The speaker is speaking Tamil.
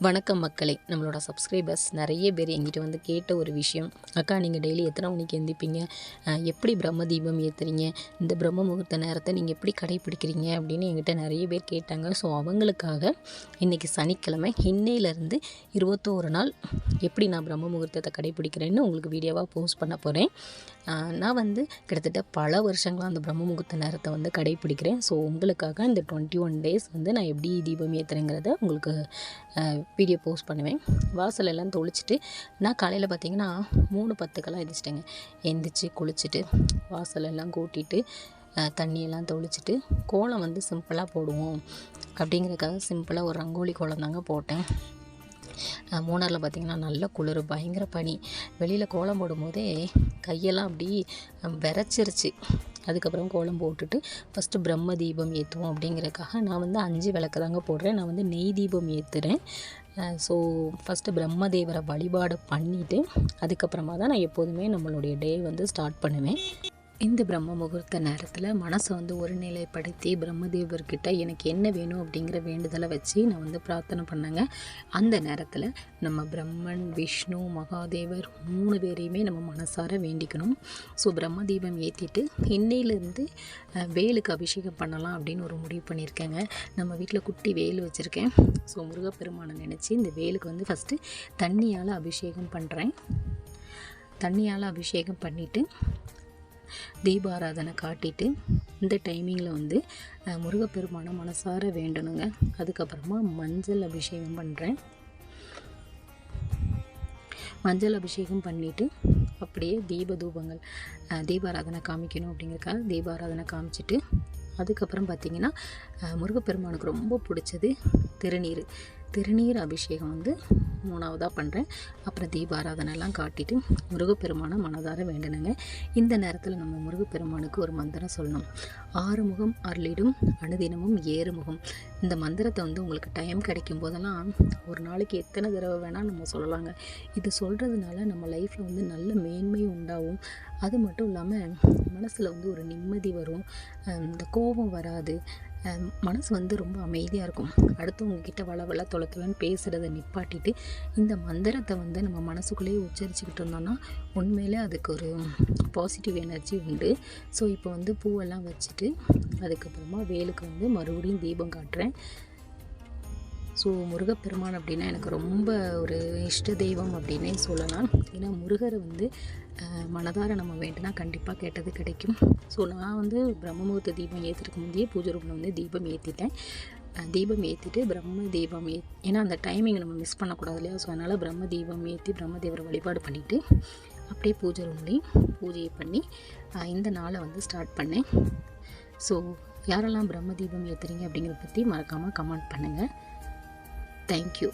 வணக்கம் மக்களே. நம்மளோட சப்ஸ்கிரைபர்ஸ் நிறைய பேர் எங்கிட்ட வந்து கேட்ட ஒரு விஷயம் அக்கா நீங்கள் டெய்லி எத்தனை மணிக்கு எந்திப்பீங்க எப்படி பிரம்ம தீபம் ஏற்றுறீங்க இந்த பிரம்ம முகூர்த்த நேரத்தை நீங்கள் எப்படி கடைப்பிடிக்கிறீங்க அப்படின்னு எங்கிட்ட நிறைய பேர் கேட்டாங்க. ஸோ அவங்களுக்காக இன்றைக்கி சனிக்கிழமை இன்னையிலேருந்து இருபத்தோரு நாள் எப்படி நான் பிரம்ம முகூர்த்தத்தை கடைப்பிடிக்கிறேன்னு உங்களுக்கு வீடியோவாக போஸ்ட் பண்ண போகிறேன் நான் வந்து கிட்டத்தட்ட பல வருஷங்களாக அந்த பிரம்ம முகூர்த்த நேரத்தை வந்து கடைப்பிடிக்கிறேன் ஸோ உங்களுக்காக இந்த டுவெண்ட்டி ஒன் டேஸ் வந்து நான் எப்படி தீபம் ஏற்றுறேங்கிறத உங்களுக்கு வீடியோ போஸ்ட் பண்ணுவேன். வாசல் எல்லாம் தொளிச்சிட்டு நான் காலையில் பார்த்தீங்கன்னா மூணு பத்துக்கெல்லாம் எந்திரிச்சிட்டேங்க. எந்திரிச்சு குளிச்சுட்டு வாசல் எல்லாம் கூட்டிட்டு தண்ணியெல்லாம் தொளிச்சிட்டு கோலம் வந்து சிம்பிளாக போடுவோம். அப்படிங்கிறதுக்காக சிம்பிளாக ஒரு ரங்கோலி கோலம் தாங்க போட்டேன். மூணாரில் பார்த்திங்கன்னா நல்ல குளிர் பயங்கர பனி. வெளியில் கோலம் போடும்போதே கையெல்லாம் அப்படி அஹ், விரைச்சிருச்சு. அதுக்கப்புறம் கோலம் போட்டுட்டு ஃபஸ்ட்டு பிரம்ம தீபம் ஏற்றுவோம் அப்படிங்கிறதுக்காக நான் வந்து அஞ்சு விளக்கு தாங்க போடுறேன். நான் வந்து நெய் தீபம் ஏற்றுறேன் ஸோ ஃபஸ்ட்டு பிரம்மதேவரை வழிபாடு பண்ணிவிட்டு அதுக்கப்புறமா தான் நான் எப்போதுமே நம்மளுடைய டே வந்து ஸ்டார்ட் பண்ணுவேன். இந்த பிரம்ம முகூர்த்த நேரத்தில் மனசை வந்து ஒருநிலைப்படுத்தி பிரம்மதேவர்கிட்ட எனக்கு என்ன வேணும் அப்படிங்கிற வேண்டுதலை வச்சு நான் வந்து பிரார்த்தனை பண்ணேங்க. அந்த நேரத்தில் நம்ம பிரம்மன் விஷ்ணு மகாதேவர் மூணு பேரையுமே நம்ம மனசார வேண்டிக்கணும். ஸோ பிரம்ம தீபம் ஏற்றிட்டு இன்னையிலேருந்து வேலுக்கு அபிஷேகம் பண்ணலாம் அப்படின்னு ஒரு முடிவு பண்ணியிருக்கேங்க. நம்ம வீட்டில் குட்டி வேல் வச்சுருக்கேன். ஸோ முருகப்பெருமானை நினச்சி இந்த வேலுக்கு வந்து ஃபஸ்ட்டு தண்ணியால் அபிஷேகம் பண்ணுறேன் தண்ணியால் அபிஷேகம் பண்ணிவிட்டு தீபாராதனை காட்டிட்டு இந்த டைமிங்கில் வந்து முருகப்பெருமானை மனசார வேண்டணுங்க. அதுக்கப்புறமா மஞ்சள் அபிஷேகம் பண்ணுறேன் மஞ்சள் அபிஷேகம் பண்ணிவிட்டு அப்படியே தீப தூபங்கள் தீபாராதனை காமிக்கணும் அப்படிங்கிறக்காக தீபாராதனை காமிச்சிட்டு அதுக்கப்புறம் பார்த்திங்கன்னா முருகப்பெருமானுக்கு ரொம்ப பிடிச்சது திருநீர். திருநீர் அபிஷேகம் வந்து மூணாவதாக பண்ணுறேன் அப்புறம் தீபாராதனைலாம் காட்டிட்டு முருகப்பெருமானை மனதார வேண்டணுங்க. இந்த நேரத்தில் நம்ம முருகப்பெருமானுக்கு ஒரு மந்திரம் சொல்லணும். ஆறுமுகம் அருளிடும் அனுதினமும் ஏறுமுகம். இந்த மந்திரத்தை வந்து உங்களுக்கு டைம் கிடைக்கும் போதெல்லாம் ஒரு நாளைக்கு எத்தனை தடவை வேணால் நம்ம சொல்லலாங்க. இது சொல்கிறதுனால நம்ம லைஃப்பில் வந்து நல்ல மேன்மை உண்டாகும். அது மட்டும் இல்லாமல் மனசில் வந்து ஒரு நிம்மதி வரும். இந்த கோபம் வராது. மனசு வந்து ரொம்ப அமைதியாக இருக்கும். அடுத்தவங்க கிட்ட வள வள தொலை பேசுகிறத நிப்பாட்டிட்டு இந்த மந்திரத்தை வந்து நம்ம மனசுக்குள்ளேயே உச்சரிச்சுக்கிட்டு இருந்தோம்னா உண்மையிலே அதுக்கு ஒரு பாசிட்டிவ் எனர்ஜி உண்டு. ஸோ இப்போ வந்து பூவெல்லாம் வச்சுட்டு அதுக்கப்புறமா வேலுக்கு வந்து மறுபடியும் தீபம் காட்டுறேன். ஸோ முருகப்பெருமான் அப்படின்னா எனக்கு ரொம்ப ஒரு இஷ்ட தெய்வம் அப்படின்னே சொல்லலாம். ஏன்னா முருகரை வந்து மனதார நம்ம வேண்டுனா கண்டிப்பாக கேட்டது கிடைக்கும். ஸோ நான் வந்து பிரம்மமுகூர்த்த தீபம் ஏற்றுறதுக்கு முந்தையே பூஜை ரூமில் வந்து தீபம் ஏற்றிட்டேன் தீபம் ஏற்றிட்டு பிரம்ம தீபம் ஏ ஏன்னா அந்த டைமிங் நம்ம மிஸ் பண்ணக்கூடாது இல்லையா? ஸோ அதனால் பிரம்ம தீபம் ஏற்றி பிரம்மதேவரை வழிபாடு பண்ணிவிட்டு அப்படியே பூஜை ரூம்லேயும் பூஜையை பண்ணி இந்த நாளை வந்து ஸ்டார்ட் பண்ணேன். ஸோ யாரெல்லாம் பிரம்ம தீபம் ஏற்றுறீங்க அப்படிங்கிறத பற்றி மறக்காமல் கமெண்ட் பண்ணுங்கள் Thank you.